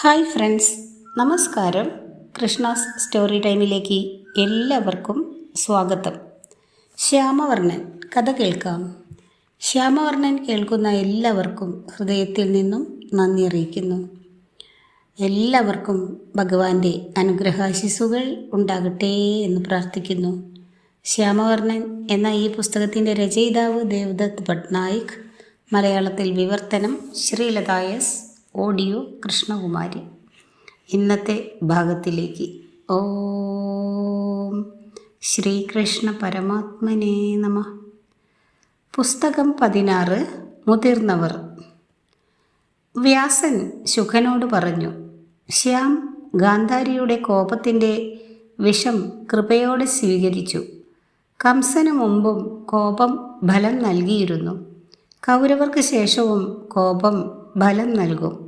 Hi friends നമസ്കാരം. Krishna's story ടൈമിലേക്ക് എല്ലാവർക്കും സ്വാഗതം. ശ്യാമവർണൻ കഥ കേൾക്കാം. ശ്യാമവർണൻ കേൾക്കുന്ന എല്ലാവർക്കും ഹൃദയത്തിൽ നിന്നും നന്ദി അറിയിക്കുന്നു. എല്ലാവർക്കും ഭഗവാന്റെ അനുഗ്രഹാശിസുകൾ ഉണ്ടാകട്ടെ എന്ന് പ്രാർത്ഥിക്കുന്നു. ശ്യാമവർണൻ എന്ന ഈ പുസ്തകത്തിന്റെ രചയിതാവ് ദേവദത്ത് പട്നായിക് മലയാളത്തിൽ വിവർത്തനം ശ്രീലതായസ് ഓഡിയോ കൃഷ്ണകുമാരി. ഇന്നത്തെ ഭാഗത്തിലേക്ക്. ഓം ശ്രീകൃഷ്ണ പരമാത്മനേ നമ. പുസ്തകം പതിനാറ് മുതിർന്നവർ. വ്യാസൻ ശുഖനോട് പറഞ്ഞു ശ്യാം ഗാന്ധാരിയുടെ കോപത്തിന്റെ വിഷം കൃപയോടെ സ്വീകരിച്ചു. കംസന് മുമ്പും കോപം ഫലം നൽകിയിരുന്നു. കൗരവർക്ക് ശേഷവും കോപം ഫലം നൽകും.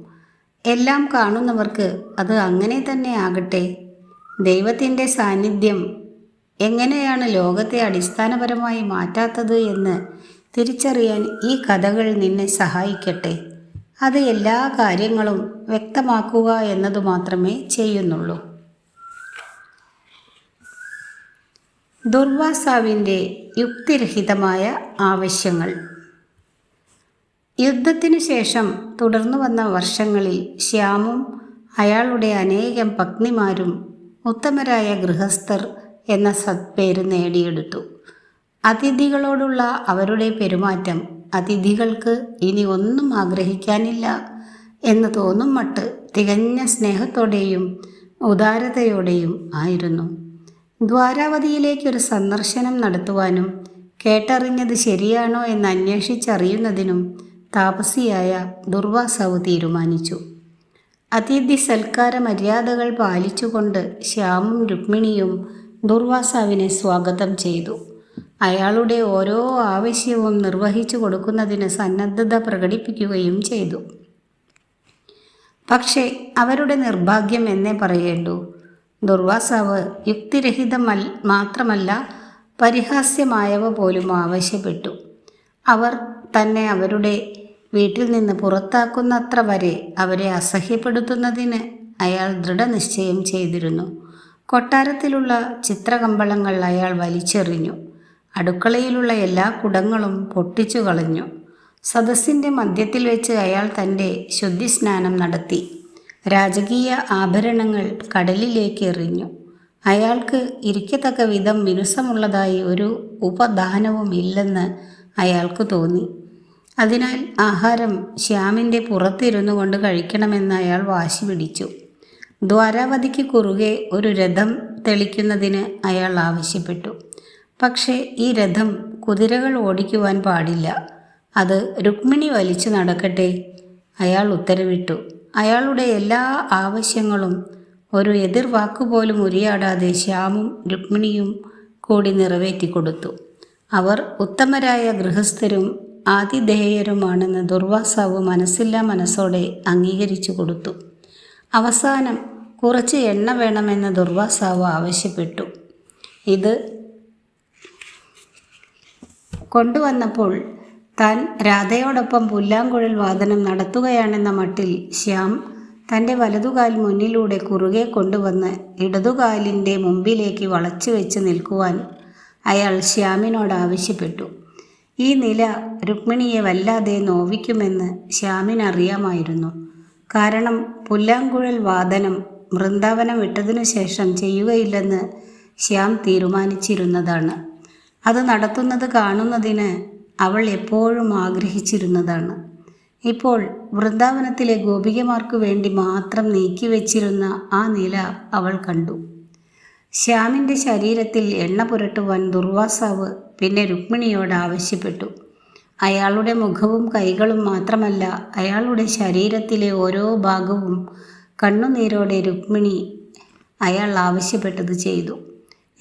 എല്ലാം കാണുന്നവർക്ക് അത് അങ്ങനെ തന്നെ ആകട്ടെ. ദൈവത്തിന്റെ സാന്നിധ്യം എങ്ങനെയാണ് ലോകത്തെ അടിസ്ഥാനപരമായി മാറ്റാത്തത് എന്ന് തിരിച്ചറിയാൻ ഈ കഥകൾ നിന്നെ സഹായിക്കട്ടെ. അത് എല്ലാ കാര്യങ്ങളും വ്യക്തമാക്കുക എന്നതു മാത്രമേ ചെയ്യുന്നുള്ളൂ. ദുർവാസാവിന്റെ യുക്തിരഹിതമായ ആവശ്യങ്ങൾ. യുദ്ധത്തിനു ശേഷം തുടർന്നു വന്ന വർഷങ്ങളിൽ ശ്യാമും അയാളുടെ അനേകം പത്നിമാരും ഉത്തമരായ ഗൃഹസ്ഥർ എന്ന സത്പേര് നേടിയെടുത്തു. അതിഥികളോടുള്ള അവരുടെ പെരുമാറ്റം അതിഥികൾക്ക് ഇനി ഒന്നും ആഗ്രഹിക്കാനില്ല എന്ന് തോന്നും മട്ട് തികഞ്ഞ സ്നേഹത്തോടെയും ഉദാരതയോടെയും ആയിരുന്നു. ദ്വാരാവതിയിലേക്കൊരു സന്ദർശനം നടത്തുവാനും കേട്ടറിഞ്ഞത് ശരിയാണോ എന്ന് അന്വേഷിച്ചറിയുന്നതിനും താപസിയായ ദുർവാസാവ് തീരുമാനിച്ചു. അതിഥി സൽക്കാര മര്യാദകൾ പാലിച്ചുകൊണ്ട് ശ്യാമും രുക്മിണിയും ദുർവാസാവിനെ സ്വാഗതം ചെയ്തു. അയാളുടെ ഓരോ ആവശ്യവും നിർവഹിച്ചു കൊടുക്കുന്നതിന് സന്നദ്ധത പ്രകടിപ്പിക്കുകയും ചെയ്തു. പക്ഷേ അവരുടെ നിർഭാഗ്യം എന്നേ പറയേണ്ടൂ. ദുർവാസാവ് യുക്തിരഹിതമൽ മാത്രമല്ല പരിഹാസ്യമായവ പോലും ആവശ്യപ്പെട്ടു. അവർ തന്നെ അവരുടെ വീട്ടിൽ നിന്ന് പുറത്താക്കുന്നത്ര വരെ അവരെ അസഹ്യപ്പെടുത്തുന്നതിന് അയാൾ ദൃഢനിശ്ചയം ചെയ്തിരുന്നു. കൊട്ടാരത്തിലുള്ള ചിത്രകമ്പളങ്ങൾ അയാൾ വലിച്ചെറിഞ്ഞു. അടുക്കളയിലുള്ള എല്ലാ കുടങ്ങളും പൊട്ടിച്ചു കളഞ്ഞു. സദസ്സിന്റെ മധ്യത്തിൽ വെച്ച് അയാൾ തന്റെ ശുദ്ധിസ്നാനം നടത്തി. രാജകീയ ആഭരണങ്ങൾ കടലിലേക്ക് എറിഞ്ഞു. അയാൾക്ക് ഇരിക്കത്തക്ക വിധം മിനുസമുള്ളതായി ഒരു ഉപദാനവും ഇല്ലെന്ന് അയാൾക്ക് തോന്നി. അതിനാൽ ആഹാരം ശ്യാമിന്റെ പുറത്തിരുന്നു കൊണ്ട് കഴിക്കണമെന്ന് അയാൾ വാശി പിടിച്ചു. ദ്വാരാവതിക്ക് കുറുകെ ഒരു രഥം തെളിക്കുന്നതിന് അയാൾ ആവശ്യപ്പെട്ടു. പക്ഷേ ഈ രഥം കുതിരകൾ ഓടിക്കുവാൻ പാടില്ല. അത് രുക്മിണി വലിച്ചു നടക്കട്ടെ? അയാൾ ഉത്തരവിട്ടു. അയാളുടെ എല്ലാ ആവശ്യങ്ങളും ഒരു എതിർ വാക്കുപോലും ഉരിയാടാതെ ശ്യാമും രുക്മിണിയും കൂടി നിറവേറ്റിക്കൊടുത്തു. അവർ ഉത്തമരായ ഗൃഹസ്ഥരും ആതിഥേയരുമാണെന്ന് ദുർവാസാവ് മനസ്സില്ലാ മനസ്സോടെ അംഗീകരിച്ചു കൊടുത്തു. അവസാനം കുറച്ച് എണ്ണ വേണമെന്ന് ദുർവാസാവ് ആവശ്യപ്പെട്ടു. ഇത് കൊണ്ടുവന്നപ്പോൾ താൻ രാധയോടൊപ്പം പുല്ലാങ്കുഴൽ വാദനം നടത്തുകയാണെന്ന മട്ടിൽ ശ്യാം തന്റെ വലതുകാൽ മുന്നിലൂടെ കുറുകെ കൊണ്ടുവന്ന് ഇടതുകാലിന്റെ മുമ്പിലേക്ക് വളച്ചു വെച്ച് നിൽക്കുവാൻ അയാൾ ശ്യാമിനോട് ആവശ്യപ്പെട്ടു. ഈ നില രുക്മിണിയെ വല്ലാതെ നോവിക്കുമെന്ന് ശ്യാമിനറിയാമായിരുന്നു. കാരണം പുല്ലാങ്കുഴൽ വാദനം വൃന്ദാവനം വിട്ടതിനു ശേഷം ചെയ്യുകയില്ലെന്ന് ശ്യാം തീരുമാനിച്ചിരുന്നതാണ്. അത് നടത്തുന്നത് കാണുന്നതിന് അവൾ എപ്പോഴും ആഗ്രഹിച്ചിരുന്നതാണ്. ഇപ്പോൾ വൃന്ദാവനത്തിലെ ഗോപികമാർക്കു വേണ്ടി മാത്രം നീക്കിവെച്ചിരുന്ന ആ നില അവൾ കണ്ടു. ശ്യാമിന്റെ ശരീരത്തിൽ എണ്ണ പുരട്ടുവാൻ ദുർവാസാവ് പിന്നെ രുക്മിണിയോട് ആവശ്യപ്പെട്ടു. അയാളുടെ മുഖവും കൈകളും മാത്രമല്ല അയാളുടെ ശരീരത്തിലെ ഓരോ ഭാഗവും കണ്ണുനീരോടെ രുക്മിണി അയാൾ ആവശ്യപ്പെട്ടത് ചെയ്തു.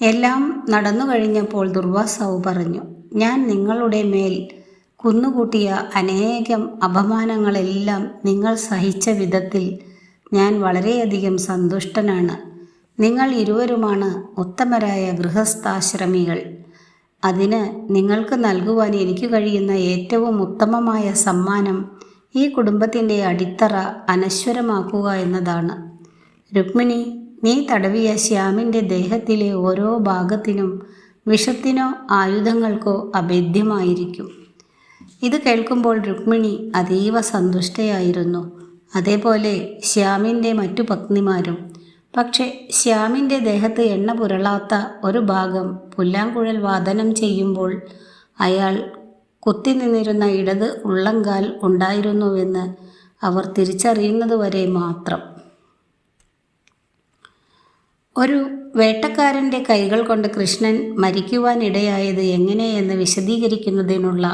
എല്ലാം നടന്നു കഴിഞ്ഞപ്പോൾ ദുർവാസാവ് പറഞ്ഞു ഞാൻ നിങ്ങളുടെ മേൽ കുന്നുകൂട്ടിയ അനേകം അപമാനങ്ങളെല്ലാം നിങ്ങൾ സഹിച്ച വിധത്തിൽ ഞാൻ വളരെയധികം സന്തുഷ്ടനാണ്. നിങ്ങൾ ഇരുവരുമാണ് ഉത്തമരായ ഗൃഹസ്ഥാശ്രമികൾ. അതിന് നിങ്ങൾക്ക് നൽകുവാൻ എനിക്ക് കഴിയുന്ന ഏറ്റവും ഉത്തമമായ സമ്മാനം ഈ കുടുംബത്തിന്റെ അടിത്തറ അനശ്വരമാക്കുക എന്നതാണ്. രുക്മിണി നീ തടവിയ ശ്യാമിന്റെ ദേഹത്തിലെ ഓരോ ഭാഗത്തിനും വിഷത്തിനോ ആയുധങ്ങൾക്കോ അഭേദ്യമായിരിക്കും. ഇത് കേൾക്കുമ്പോൾ രുക്മിണി അതീവ സന്തുഷ്ടയായിരുന്നു. അതേപോലെ ശ്യാമിന്റെ മറ്റു പത്നിമാരും പക്ഷെ ശ്യാമിന്റെ ദേഹത്ത് എണ്ണ പുരളാത്ത ഒരു ഭാഗം പുല്ലാങ്കുഴൽ വാദനം ചെയ്യുമ്പോൾ അയാൾ കുത്തി നിന്നിരുന്ന ഇടത് ഉള്ളങ്കാൽ ഉണ്ടായിരുന്നുവെന്ന് അവർ തിരിച്ചറിയുന്നതുവരെ മാത്രം. ഒരു വേട്ടക്കാരന്റെ കൈകൾ കൊണ്ട് കൃഷ്ണൻ മരിക്കുവാനിടയായത് എങ്ങനെയെന്ന് വിശദീകരിക്കുന്നതിനുള്ള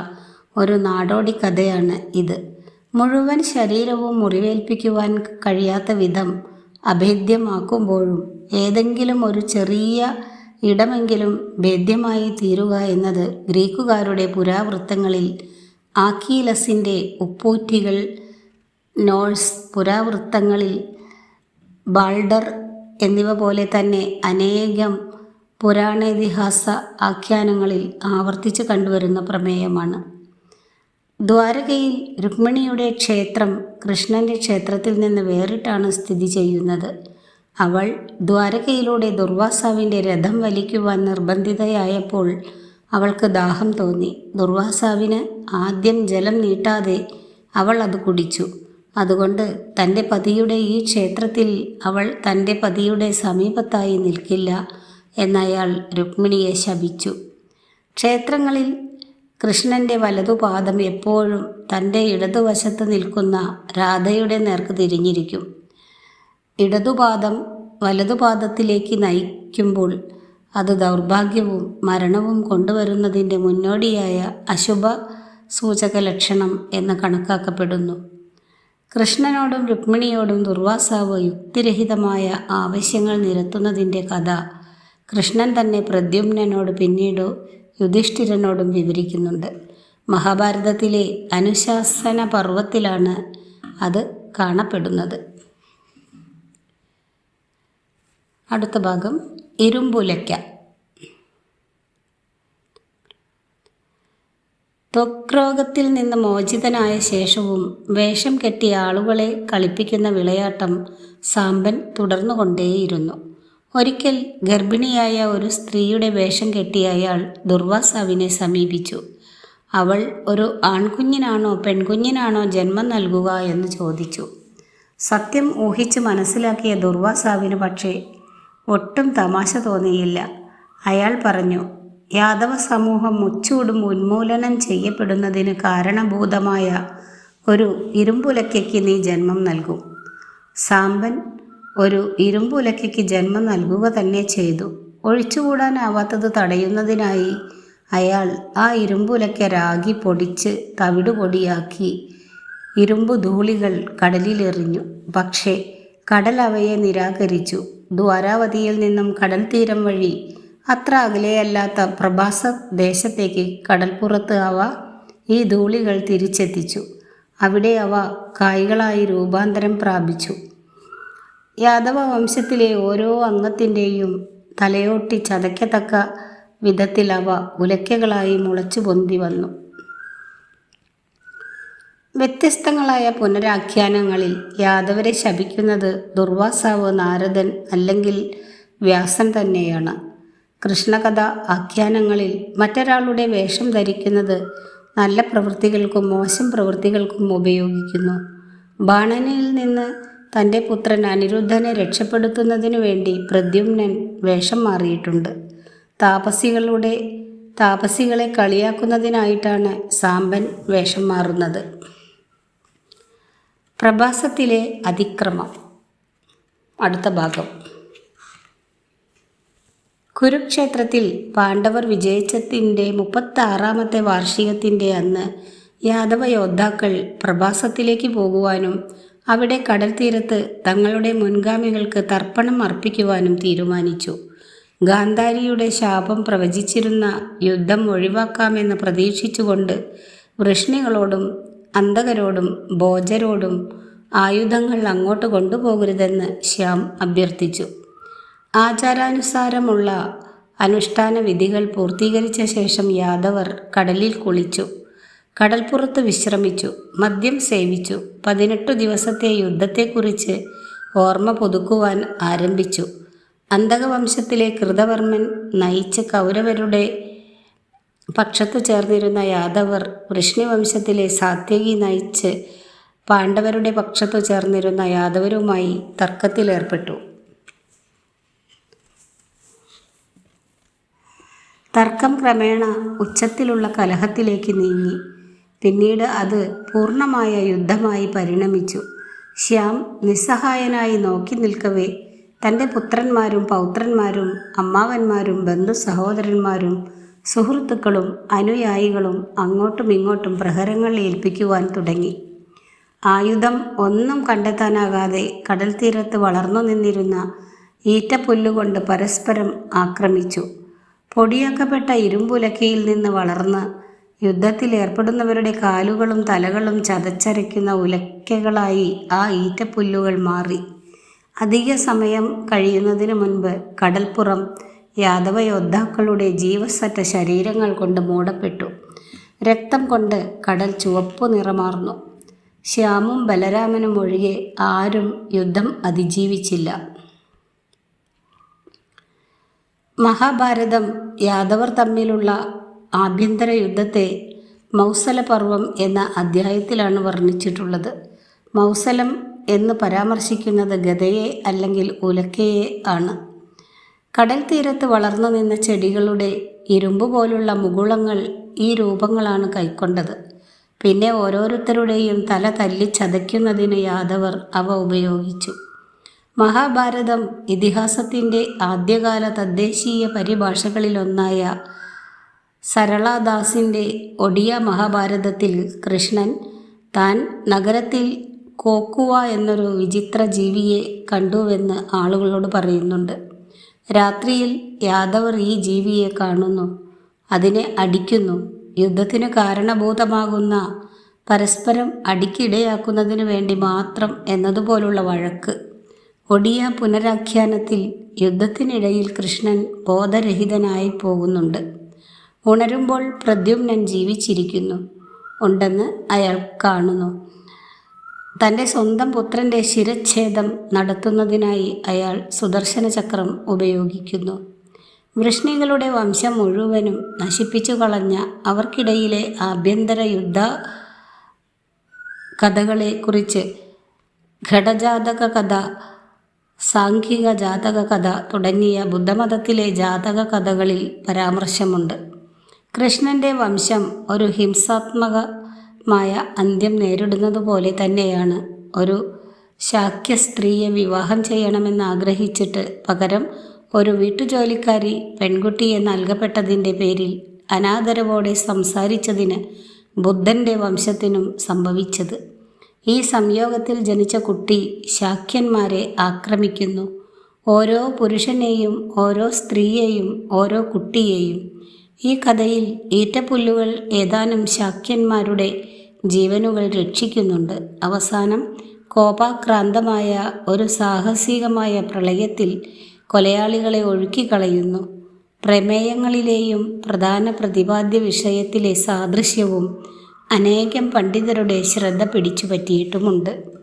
ഒരു നാടോടി കഥയാണ് ഇത്. മുഴുവൻ ശരീരവും മുറിവേൽപ്പിക്കുവാൻ കഴിയാത്ത വിധം അഭേദ്യമാക്കുമ്പോഴും ഏതെങ്കിലും ഒരു ചെറിയ ഇടമെങ്കിലും ഭേദ്യമായി തീരുക എന്നത് ഗ്രീക്കുകാരുടെ പുരാവൃത്തങ്ങളിൽ ആക്കീലസിന്റെ ഉപ്പൂറ്റികൾ നോൾസ് പുരാവൃത്തങ്ങളിൽ ബാൾഡർ എന്നിവ പോലെ തന്നെ അനേകം പുരാണേതിഹാസ ആഖ്യാനങ്ങളിൽ ആവർത്തിച്ച് കണ്ടുവരുന്ന പ്രമേയമാണ്. ദ്വാരകയിൽ രുക്മിണിയുടെ ക്ഷേത്രം കൃഷ്ണന്റെ ക്ഷേത്രത്തിൽ നിന്ന് വേറിട്ടാണ് സ്ഥിതി ചെയ്യുന്നത്. അവൾ ദ്വാരകയിലൂടെ ദുർവാസാവിന്റെ രഥം വലിക്കുവാൻ നിർബന്ധിതയായപ്പോൾ അവൾക്ക് ദാഹം തോന്നി. ദുർവാസാവിന് ആദ്യം ജലം നീട്ടാതെ അവൾ അത് കുടിച്ചു. അതുകൊണ്ട് തന്റെ പതിയുടെ ഈ ക്ഷേത്രത്തിൽ അവൾ തന്റെ പതിയുടെ സമീപത്തായി നിൽക്കില്ല എന്നയാൾ രുക്മിണിയെ ശപിച്ചു. ക്ഷേത്രങ്ങളിൽ കൃഷ്ണന്റെ വലതുപാദം എപ്പോഴും തന്റെ ഇടതുവശത്ത് നിൽക്കുന്ന രാധയുടെ നേർക്ക് തിരിഞ്ഞിരിക്കും. ഇടതുപാദം വലതുപാദത്തിലേക്ക് നയിക്കുമ്പോൾ അത് ദൗർഭാഗ്യവും മരണവും കൊണ്ടുവരുന്നതിന്റെ മുന്നോടിയായ അശുഭ സൂചക ലക്ഷണം എന്ന് കണക്കാക്കപ്പെടുന്നു. കൃഷ്ണനോടും രുക്മിണിയോടും ദുർവാസാവ് യുക്തിരഹിതമായ ആവശ്യങ്ങൾ നിരത്തുന്നതിന്റെ കഥ കൃഷ്ണൻ തന്നെ പ്രദ്യുമ്നോട് പിന്നീട് യുധിഷ്ഠിരനോടും വിവരിക്കുന്നുണ്ട്. മഹാഭാരതത്തിലെ അനുശാസന പർവത്തിലാണ് അത് കാണപ്പെടുന്നത്. അടുത്ത ഭാഗം ഇരുമ്പുലയ്ക്ക ത്വക്രോഗത്തിൽ നിന്ന് മോചിതനായ ശേഷവും വേഷം കെട്ടിയ ആളുകളെ കളിപ്പിക്കുന്ന വിളയാട്ടം സാമ്പൻ തുടർന്നുകൊണ്ടേയിരുന്നു. ഒരിക്കൽ ഗർഭിണിയായ ഒരു സ്ത്രീയുടെ വേഷം കെട്ടിയ അയാൾ ദുർവാസാവിനെ സമീപിച്ചു. അവൾ ഒരു ആൺകുഞ്ഞിനാണോ പെൺകുഞ്ഞിനാണോ ജന്മം നൽകുക എന്ന് ചോദിച്ചു. സത്യം ഊഹിച്ച് മനസ്സിലാക്കിയ ദുർവാസാവിന് പക്ഷേ ഒട്ടും തമാശ തോന്നിയില്ല. അയാൾ പറഞ്ഞു യാദവ സമൂഹം മുച്ചൂടും ഉന്മൂലനം ചെയ്യപ്പെടുന്നതിന് കാരണഭൂതമായ ഒരു ഇരുമ്പുലക്കയ്ക്ക് നീ ജന്മം നൽകും. സാമ്പൻ ഒരു ഇരുമ്പുലക്കയ്ക്ക് ജന്മം നൽകുക തന്നെ ചെയ്തു. ഒഴിച്ചുകൂടാനാവാത്തത് തടയുന്നതിനായി അയാൾ ആ ഇരുമ്പുലക്ക രാഗി പൊടിച്ച് തവിടുപൊടിയാക്കി ഇരുമ്പു ധൂളികൾ കടലിലെറിഞ്ഞു. പക്ഷേ കടൽ അവയെ നിരാകരിച്ചു. ദ്വാരാവതിയിൽ നിന്നും കടൽ തീരം വഴി അത്ര അകലെയല്ലാത്ത പ്രഭാസ ദേശത്തേക്ക് കടൽപ്പുറത്ത് അവ ഈ ധൂളികൾ തിരിച്ചെത്തിച്ചു. അവിടെ അവ കായ്കളായി രൂപാന്തരം പ്രാപിച്ചു. യാദവ വംശത്തിലെ ഓരോ അംഗത്തിന്റെയും തലയോട്ടി ചതയ്ക്കത്തക്ക വിധത്തിൽ അവ ഉലക്കകളായി മുളച്ചു പൊന്തി വന്നു. വ്യത്യസ്തങ്ങളായ പുനരാഖ്യാനങ്ങളിൽ യാദവരെ ശപിക്കുന്നത് ദുർവാസാവ് നാരദൻ അല്ലെങ്കിൽ വ്യാസൻ തന്നെയാണ്. കൃഷ്ണകഥ ആഖ്യാനങ്ങളിൽ മറ്റൊരാളുടെ വേഷം ധരിക്കുന്നത് നല്ല പ്രവൃത്തികൾക്കും മോശം പ്രവൃത്തികൾക്കും ഉപയോഗിക്കുന്നു. ബാണനിൽ നിന്ന് തന്റെ പുത്രൻ അനിരുദ്ധനെ രക്ഷപ്പെടുത്തുന്നതിനു വേണ്ടി പ്രദ്യുമ്നൻ വേഷം മാറിയിട്ടുണ്ട്. താപസികളുടെ താപസികളെ കളിയാക്കുന്നതിനായിട്ടാണ് സാമ്പൻ വേഷം മാറുന്നത്. പ്രഭാസത്തിലെ അതിക്രമം. അടുത്ത ഭാഗം. കുരുക്ഷേത്രത്തിൽ പാണ്ഡവർ വിജയിച്ചതിന്റെ മുപ്പത്താറാമത്തെ വാർഷികത്തിന്റെ അന്ന് യാദവ യോദ്ധാക്കൾ പ്രഭാസത്തിലേക്ക് പോകുവാനും അവിടെ കടൽ തീരത്ത് തങ്ങളുടെ മുൻഗാമികൾക്ക് തർപ്പണം അർപ്പിക്കുവാനും തീരുമാനിച്ചു. ഗാന്ധാരിയുടെ ശാപം പ്രവചിച്ചിരുന്ന യുദ്ധം ഒഴിവാക്കാമെന്ന് പ്രതീക്ഷിച്ചുകൊണ്ട് വൃഷ്ണികളോടും അന്തകരോടും ബോജരോടും ആയുധങ്ങൾ അങ്ങോട്ട് കൊണ്ടുപോകരുതെന്ന് ശ്യാം അഭ്യർത്ഥിച്ചു. ആചാരാനുസാരമുള്ള അനുഷ്ഠാന വിധികൾ പൂർത്തീകരിച്ച ശേഷം യാദവർ കടലിൽ കുളിച്ചു. കടൽപ്പുറത്ത് വിശ്രമിച്ചു മദ്യം സേവിച്ചു. പതിനെട്ടു ദിവസത്തെ യുദ്ധത്തെക്കുറിച്ച് ഓർമ്മ പുതുക്കുവാൻ ആരംഭിച്ചു. അന്തകവംശത്തിലെ കൃതവർമ്മൻ നയിച്ച കൗരവരുടെ പക്ഷത്തു ചേർന്നിരുന്ന യാദവർ വൃഷ്ണിവംശത്തിലെ സാത്യകി നയിച്ച് പാണ്ഡവരുടെ പക്ഷത്തു ചേർന്നിരുന്ന യാദവരുമായി തർക്കത്തിലേർപ്പെട്ടു. തർക്കം ക്രമേണ ഉച്ചത്തിലുള്ള കലഹത്തിലേക്ക് നീങ്ങി. പിന്നീട് അത് പൂർണമായ യുദ്ധമായി പരിണമിച്ചു. ശ്യാം നിസ്സഹായനായി നോക്കി നിൽക്കവേ തന്റെ പുത്രന്മാരും പൗത്രന്മാരും അമ്മാവന്മാരും ബന്ധു സഹോദരന്മാരും സുഹൃത്തുക്കളും അനുയായികളും അങ്ങോട്ടും ഇങ്ങോട്ടും പ്രഹരങ്ങൾ ഏൽപ്പിക്കുവാൻ തുടങ്ങി. ആയുധം ഒന്നും കണ്ടെത്താനാകാതെ കടൽ തീരത്ത് വളർന്നു നിന്നിരുന്ന ഈറ്റപ്പുല്ലുകൊണ്ട് പരസ്പരം ആക്രമിച്ചു. പൊടിയാക്കപ്പെട്ട ഇരുമ്പുലക്കയിൽ നിന്ന് വളർന്ന് യുദ്ധത്തിൽ ഏർപ്പെടുന്നവരുടെ കാലുകളും തലകളും ചതച്ചരയ്ക്കുന്ന ഉലക്കകളായി ആ ഈറ്റപ്പുല്ലുകൾ മാറി. അധിക സമയം കഴിയുന്നതിന് മുൻപ് കടൽപ്പുറം യാദവ യോദ്ധാക്കളുടെ ജീവസറ്റ ശരീരങ്ങൾ കൊണ്ട് മൂടപ്പെട്ടു. രക്തം കൊണ്ട് കടൽ ചുവപ്പു നിറമാർന്നു. ശ്യാമും ബലരാമനും ഒഴികെ ആരും യുദ്ധം അതിജീവിച്ചില്ല. മഹാഭാരതം യാദവർ തമ്മിലുള്ള ആഭ്യന്തര യുദ്ധത്തെ മൗസലപർവം എന്ന അധ്യായത്തിലാണ് വർണിച്ചിട്ടുള്ളത്. മൗസലം എന്ന് പരാമർശിക്കുന്നത് ഗതയെ അല്ലെങ്കിൽ ഉലക്കയെ ആണ്. കടൽ തീരത്ത് വളർന്നു നിന്ന ചെടികളുടെ ഇരുമ്പ് പോലുള്ള മുകുളങ്ങൾ ഈ രൂപങ്ങളാണ് കൈക്കൊണ്ടത്. പിന്നെ ഓരോരുത്തരുടെയും തല തല്ലി ചതയ്ക്കുന്നതിന് യാദവർ അവ ഉപയോഗിച്ചു. മഹാഭാരതം ഇതിഹാസത്തിന്റെ ആദ്യകാല തദ്ദേശീയ പരിഭാഷകളിലൊന്നായ സരളാദാസിന്റെ ഒഡിയ മഹാഭാരതത്തിൽ കൃഷ്ണൻ താൻ നഗരത്തിൽ കോക്കുവ എന്നൊരു വിചിത്ര ജീവിയെ കണ്ടുവെന്ന് ആളുകളോട് പറയുന്നുണ്ട്. രാത്രിയിൽ യാദവർ ഈ ജീവിയെ കാണുന്നു. അതിനെ അടിക്കുന്നു. യുദ്ധത്തിന് കാരണഭൂതമാകുന്ന പരസ്പരം അടിക്കിടയാക്കുന്നതിനു വേണ്ടി മാത്രം എന്നതുപോലുള്ള വഴക്ക്. ഒഡിയ പുനരാഖ്യാനത്തിൽ യുദ്ധത്തിനിടയിൽ കൃഷ്ണൻ ബോധരഹിതനായി പോകുന്നുണ്ട്. ഉണരുമ്പോൾ പ്രദ്യുമ്നൻ ജീവിച്ചിരിക്കുന്നു. ഉണ്ടെന്ന് അയാൾ കാണുന്നു. തന്റെ സ്വന്തം പുത്രന്റെ ശിരച്ഛേദം നടത്തുന്നതിനായി അയാൾ സുദർശന ചക്രം ഉപയോഗിക്കുന്നു. വൃഷ്ണികളുടെ വംശം മുഴുവനും നശിപ്പിച്ചു കളഞ്ഞ അവർക്കിടയിലെ ആഭ്യന്തര യുദ്ധ കഥകളെക്കുറിച്ച് ഘടജാതക കഥ സാംഘിക ജാതക കഥ തുടങ്ങിയ ബുദ്ധമതത്തിലെ ജാതക കഥകളിൽ പരാമർശമുണ്ട്. കൃഷ്ണന്റെ വംശം ഒരു ഹിംസാത്മകമായ അന്ത്യം നേരിടുന്നതുപോലെ തന്നെയാണ്. ഒരു ശാക്യ സ്ത്രീയെ വിവാഹം ചെയ്യണമെന്ന് ആഗ്രഹിച്ചിട്ട് പകരം ഒരു വീട്ടുജോലിക്കാരി പെൺകുട്ടിയെ നൽകപ്പെട്ടതിന്റെ പേരിൽ അനാദരവോടെ സംസാരിച്ചതിന് ബുദ്ധന്റെ വംശത്തിനും സംഭവിച്ചത്. ഈ സംയോഗത്തിൽ ജനിച്ച കുട്ടി ശാക്യന്മാരെ ആക്രമിക്കുന്നു. ഓരോ പുരുഷനെയും ഓരോ സ്ത്രീയെയും ഓരോ കുട്ടിയെയും ഈ കഥയിൽ ഈറ്റപ്പുല്ലുകൾ ഏതാനും ശാക്യന്മാരുടെ ജീവനുകൾ രക്ഷിക്കുന്നുണ്ട്. അവസാനം കോപാക്രാന്തമായ ഒരു സാഹസികമായ പ്രളയത്തിൽ കൊലയാളികളെ ഒഴുക്കിക്കളയുന്നു. പ്രമേയങ്ങളിലെയും പ്രധാന പ്രതിപാദ്യ വിഷയത്തിലെ സാദൃശ്യവും അനേകം പണ്ഡിതരുടെ ശ്രദ്ധ പിടിച്ചുപറ്റിയിട്ടുമുണ്ട്.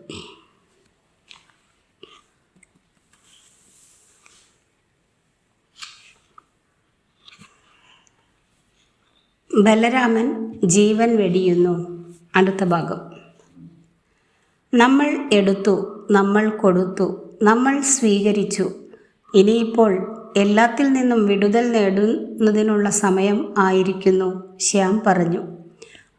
ബലരാമൻ ജീവൻ വെടിയുന്നു. അടുത്ത ഭാഗം. നമ്മൾ എടുത്തു നമ്മൾ കൊടുത്തു നമ്മൾ സ്വീകരിച്ചു. ഇനിയിപ്പോൾ എല്ലാത്തിൽ നിന്നും വിടുതൽ നേടുന്നതിനുള്ള സമയം ആയിരിക്കുന്നു ശ്യാം പറഞ്ഞു.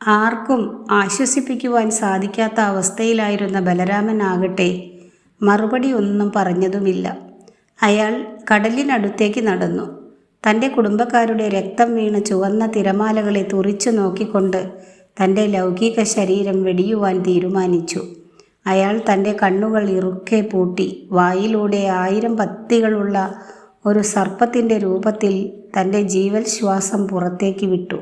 ആർക്കും ആശ്വസിപ്പിക്കുവാൻ സാധിക്കാത്ത അവസ്ഥയിലായിരുന്ന ബലരാമൻ ആകട്ടെ മറുപടി ഒന്നും പറഞ്ഞതുമില്ല. അയാൾ കടലിനടുത്തേക്ക് നടന്നു. തന്റെ കുടുംബക്കാരുടെ രക്തം വീണ് ചുവന്ന തിരമാലകളെ തുറിച്ചു നോക്കിക്കൊണ്ട് തന്റെ ലൗകിക ശരീരം വെടിയുവാൻ തീരുമാനിച്ചു. അയാൾ തന്റെ കണ്ണുകൾ ഇറുക്കെ പൂട്ടി വായിലൂടെ ആയിരം പത്തികളുള്ള ഒരു സർപ്പത്തിന്റെ രൂപത്തിൽ തന്റെ ജീവൽ ശ്വാസം പുറത്തേക്ക് വിട്ടു.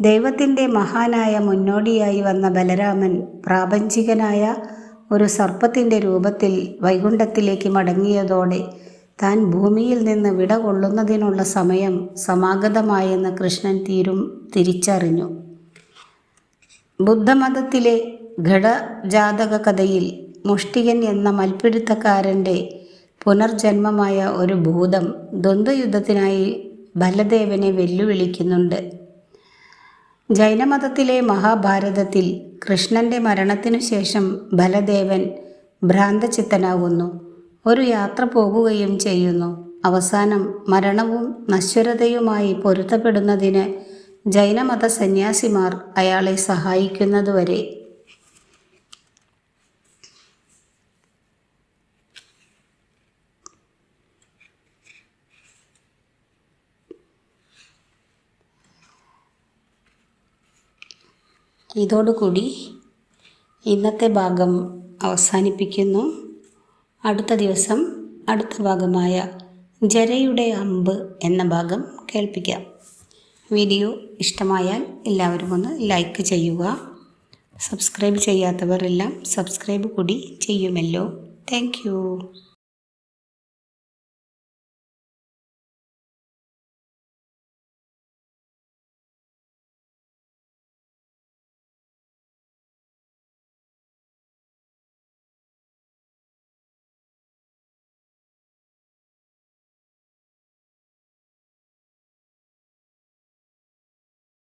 ദൈവത്തിന്റെ മഹാനായ മുന്നോടിയായി വന്ന ബലരാമൻ പ്രാപഞ്ചികനായ ഒരു സർപ്പത്തിന്റെ രൂപത്തിൽ വൈകുണ്ഠത്തിലേക്ക് മടങ്ങിയതോടെ താൻ ഭൂമിയിൽ നിന്ന് വിട കൊള്ളുന്നതിനുള്ള സമയം സമാഗതമായെന്ന് കൃഷ്ണൻ തീരും തിരിച്ചറിഞ്ഞു. ബുദ്ധമതത്തിലെ ഘടജാതക കഥയിൽ മുഷ്ടികൻ എന്ന മൽപ്പിടുത്തക്കാരന്റെ പുനർജന്മമായ ഒരു ഭൂതം ദ്വന്ദ്വയുദ്ധത്തിനായി ബലദേവനെ വെല്ലുവിളിക്കുന്നുണ്ട്. ജൈനമതത്തിലെ മഹാഭാരതത്തിൽ കൃഷ്ണന്റെ മരണത്തിനു ശേഷം ബലദേവൻ ഭ്രാന്തചിത്തനാകുന്നു. ഒരു യാത്ര പോകുകയും ചെയ്യുന്നു. അവസാനം മരണവും നശ്വരതയുമായി പൊരുത്തപ്പെടുന്നതിന് ജൈനമത സന്യാസിമാർ അയാളെ സഹായിക്കുന്നതുവരെ. ഇതോടുകൂടി ഇന്നത്തെ ഭാഗം അവസാനിപ്പിക്കുന്നു. അടുത്ത ദിവസം അടുത്ത ഭാഗമായ ജരയുടെ അമ്പ് എന്ന ഭാഗം കേൾപ്പിക്കാം. വീഡിയോ ഇഷ്ടമായാൽ എല്ലാവരും ഒന്ന് ലൈക്ക് ചെയ്യുക. സബ്സ്ക്രൈബ് ചെയ്യാത്തവരെല്ലാം സബ്സ്ക്രൈബ് കൂടി ചെയ്യുമല്ലോ. താങ്ക്